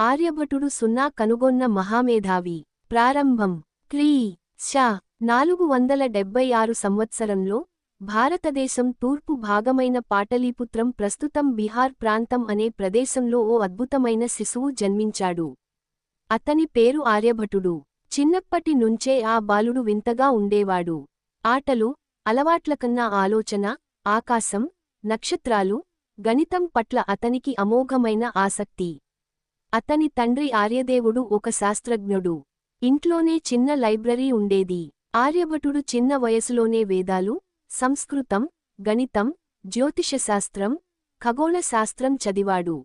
ఆర్యభటుడు సున్నా కనుగొన్న మహామేధావి. ప్రారంభం. క్రీ. షా నాలుగు వందల డెబ్బై ఆరు సంవత్సరంలో భారతదేశం తూర్పు భాగమైన పాటలీపుత్రం ప్రస్తుతం బీహార్ ప్రాంతం అనే ప్రదేశంలో ఓ అద్భుతమైన శిశువు జన్మించాడు. అతని పేరు ఆర్యభటుడు. చిన్నప్పటి నుంచే ఆ బాలుడు వింతగా ఉండేవాడు. ఆటలు అలవాట్లకన్నా ఆలోచన ఆకాశం నక్షత్రాలు గణితం పట్ల అతనికి అమోఘమైన ఆసక్తి. అతని తండ్రి ఆర్యదేవుడు ఒక శాస్త్రజ్ఞుడు. ఇంట్లోనే చిన్న లైబ్రరీ ఉండేది. ఆర్యభటుడు చిన్న వయసులోనే వేదాలు సంస్కృతం గణితం జ్యోతిషశాస్త్రం ఖగోళ శాస్త్రం చదివాడు.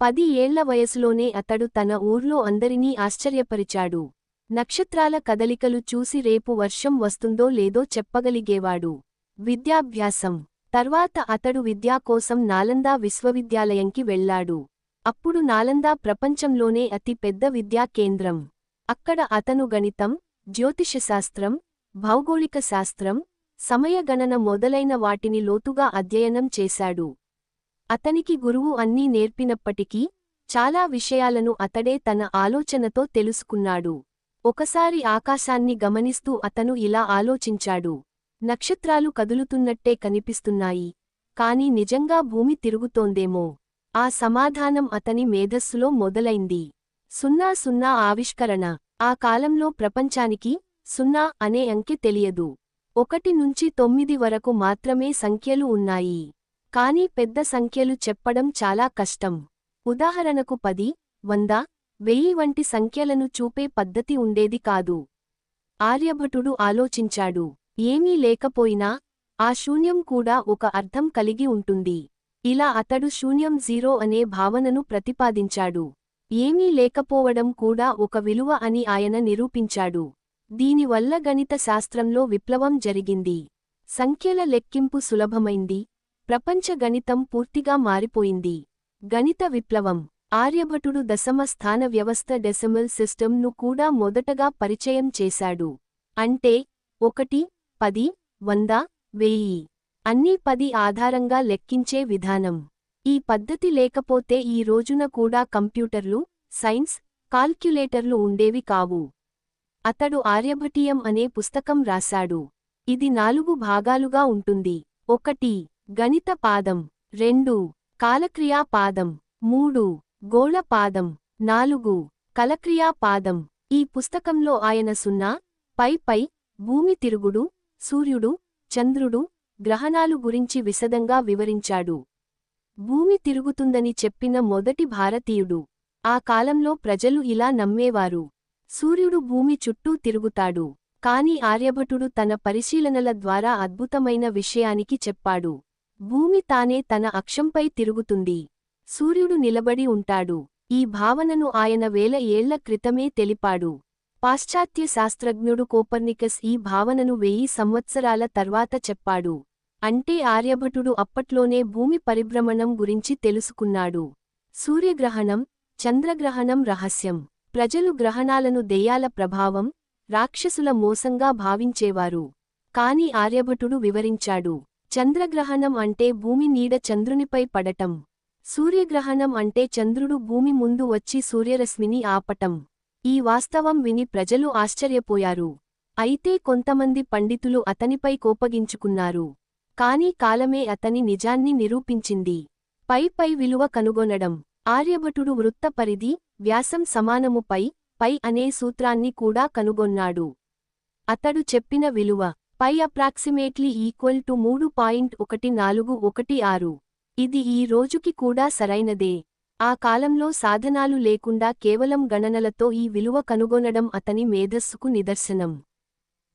పది ఏళ్ళ వయసులోనే అతడు తన ఊర్లో అందరినీ ఆశ్చర్యపరిచాడు. నక్షత్రాల కదలికలు చూసి రేపు వర్షం వస్తుందో లేదో చెప్పగలిగేవాడు. విద్యాభ్యాసం. తర్వాత అతడు విద్యాకోసం నాలందా విశ్వవిద్యాలయంకి వెళ్ళాడు అప్పుడు నాలందా ప్రపంచంలోనే అతి పెద్ద విద్యా కేంద్రం. అక్కడ అతను గణితం జ్యోతిషశాస్త్రం భౌగోళిక శాస్త్రం సమయగణన మొదలైన వాటిని లోతుగా అధ్యయనం చేశాడు. అతనికి గురువు అన్నీ నేర్పినప్పటికీ చాలా విషయాలను అతడే తన ఆలోచనతో తెలుసుకున్నాడు. ఒకసారి ఆకాశాన్ని గమనిస్తూ అతను ఇలా ఆలోచించాడు. నక్షత్రాలు కదులుతున్నట్టే కనిపిస్తున్నాయి. కాని నిజంగా భూమి తిరుగుతోందేమో? ఆ సమాధానం అతని మేధస్సులో మొదలైంది. సున్నా సున్నా ఆవిష్కరణ. ఆ కాలంలో ప్రపంచానికి సున్నా అనే అంకె తెలియదు. ఒకటి నుంచి తొమ్మిది వరకు మాత్రమే సంఖ్యలు ఉన్నాయి. కానీ పెద్ద సంఖ్యలు చెప్పడం చాలా కష్టం. ఉదాహరణకు పది వంద వెయ్యి వంటి సంఖ్యలను చూపే పద్ధతి ఉండేది కాదు. ఆర్యభటుడు ఆలోచించాడు. ఏమీ లేకపోయినా ఆ శూన్యం కూడా ఒక అర్థం కలిగి ఉంటుంది. ఇలా అతడు శూన్యం జీరో అనే భావనను ప్రతిపాదించాడు. ఏమీ లేకపోవడం కూడా ఒక విలువ అని ఆయన నిరూపించాడు. దీనివల్ల గణిత శాస్త్రంలో విప్లవం జరిగింది. సంఖ్యల లెక్కింపు సులభమైంది. ప్రపంచ గణితం పూర్తిగా మారిపోయింది. గణిత విప్లవం. ఆర్యభటుడు దశమ స్థాన వ్యవస్థ డెసిమల్ సిస్టంను కూడా మొదటగా పరిచయం చేశాడు. అంటే ఒకటి పది వంద వెయ్యి. అన్నీ పది ఆధారంగా లెక్కించే విధానం. ఈ పద్ధతి లేకపోతే ఈ రోజున కూడా కంప్యూటర్లు సైన్స్ కాల్క్యులేటర్లు ఉండేవి కావు. అతడు ఆర్యభటీయం అనే పుస్తకం రాశాడు. ఇది నాలుగు భాగాలుగా ఉంటుంది. ఒకటి గణిత పాదం. రెండు కాలక్రియా పాదం. మూడు గోళ పాదం. నాలుగు కలక్రియా పాదం. ఈ పుస్తకంలో ఆయన సున్నా పై పై భూమి తిరుగుడు సూర్యుడు చంద్రుడు గ్రహణాలు గురించి విశదంగా వివరించాడు. భూమి తిరుగుతుందని చెప్పిన మొదటి భారతీయుడు. ఆ కాలంలో ప్రజలు ఇలా నమ్మేవారు. సూర్యుడు భూమి చుట్టూ తిరుగుతాడు. కాని ఆర్యభటుడు తన పరిశీలనల ద్వారా అద్భుతమైన విషయానికి చెప్పాడు. భూమి తానే తన అక్షంపై తిరుగుతుంది. సూర్యుడు నిలబడి ఉంటాడు. ఈ భావనను ఆయన వేల ఏళ్ళ క్రితమే తెలిపాడు. పాశ్చాత్య శాస్త్రజ్ఞుడు కోపర్నికస్ ఈ భావనను వెయ్యి సంవత్సరాల తర్వాత చెప్పాడు. అంటే ఆర్యభటుడు అప్పట్లోనే భూమి పరిభ్రమణం గురించి తెలుసుకున్నాడు. సూర్యగ్రహణం చంద్రగ్రహణం రహస్యం. ప్రజలు గ్రహణాలను దెయ్యాల ప్రభావం రాక్షసుల మోసంగా భావించేవారు. కాని ఆర్యభటుడు వివరించాడు. చంద్రగ్రహణం అంటే భూమి నీడ చంద్రునిపై పడటం. సూర్యగ్రహణం అంటే చంద్రుడు భూమి ముందు వచ్చి సూర్యరశ్మిని ఆపటం. ఈ వాస్తవం విని ప్రజలు ఆశ్చర్యపోయారు. అయితే కొంతమంది పండితులు అతనిపై కోపగించుకున్నారు. కాని కాలమే అతని నిజాన్ని నిరూపించింది. పై పై విలువ కనుగొనడం. ఆర్యభటుడు వృత్త పరిధి వ్యాసం సమానము పై పై అనే సూత్రాన్ని కూడా కనుగొన్నాడు. అతడు చెప్పిన విలువ పై అప్రాక్సిమేట్లీ ఈక్వల్ టు మూడు పాయింట్ ఒకటి నాలుగు ఒకటి ఆరు. ఇది ఈ రోజుకి కూడా సరైనదే. ఆ కాలంలో సాధనాలు లేకుండా కేవలం గణనలతో ఈ విలువ కనుగొనడం అతని మేధస్సుకు నిదర్శనం.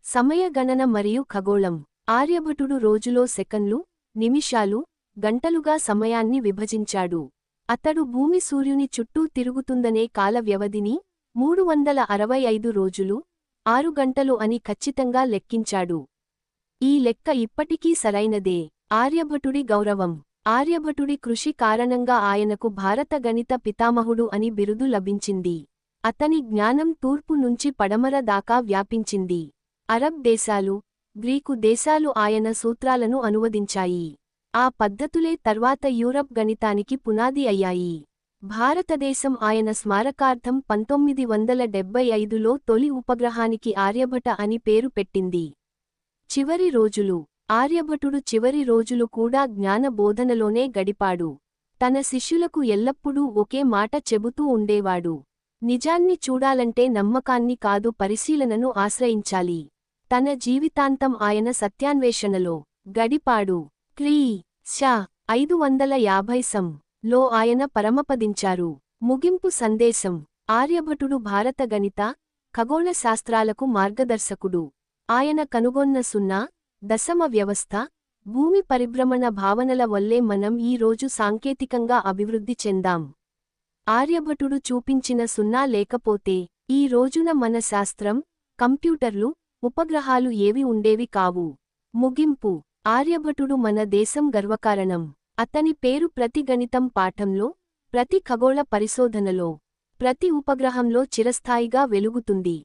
సమయ గణన మరియు ఖగోళం. ఆర్యభటుడు రోజులో సెకన్లు నిమిషాలు గంటలుగా సమయాన్ని విభజించాడు. అతడు భూమి సూర్యుని చుట్టూ తిరుగుతుందనే కాల వ్యవధిని మూడు వందల అరవై ఐదు రోజులు ఆరు గంటలు అని ఖచ్చితంగా లెక్కించాడు. ఈ లెక్క ఇప్పటికీ సరైనదే. ఆర్యభటుడి గౌరవం. ఆర్యభటుడి కృషి కారణంగా ఆయనకు భారత గణిత పితామహుడు అని బిరుదు లభించింది. అతని జ్ఞానం తూర్పు నుంచి పడమర దాకా వ్యాపించింది. అరబ్ దేశాలు గ్రీకు దేశాలు ఆయన సూత్రాలను అనువదించాయి. ఆ పద్ధతులే తర్వాత యూరప్ గణితానికి పునాది అయ్యాయి. భారతదేశం ఆయన స్మారకార్థం పంతొమ్మిది వందల డెబ్బై ఐదులో తొలి ఉపగ్రహానికి ఆర్యభట అని పేరు పెట్టింది. చివరి రోజులు ఆర్యభటుడు చివరి రోజులు కూడా జ్ఞాన బోధనలోనే గడిపాడు. తన శిష్యులకు ఎల్లప్పుడూ ఒకే మాట చెబుతూ ఉండేవాడు. నిజాన్ని చూడాలంటే నమ్మకాన్ని కాదు పరిశీలనను ఆశ్రయించాలి. తన జీవితాంతం ఆయన సత్యాన్వేషణలో గడిపాడు. క్రీ. శ. ఐదు వందల యాభై సం. లో ఆయన పరమపదించారు. ముగింపు సందేశం. ఆర్యభటుడు భారత గణిత ఖగోళ శాస్త్రాలకు మార్గదర్శకుడు. ఆయన కనుగొన్న సున్నా దశమ వ్యవస్థ భూమి పరిభ్రమణ భావనల వల్లే మనం ఈ రోజు సాంకేతికంగా అభివృద్ధి చెందాం. ఆర్యభటుడు చూపించిన సున్నా లేకపోతే ఈ రోజున మన శాస్త్రం కంప్యూటర్లు ఉపగ్రహాలు ఏవి ఉండేవి కావు. ముగింపు ఆర్యభటుడు మన దేశం గర్వకారణం. అతని పేరు ప్రతి గణితం పాఠంలో ప్రతి ఖగోళ పరిశోధనలో ప్రతి ఉపగ్రహంలో చిరస్థాయిగా వెలుగుతుంది.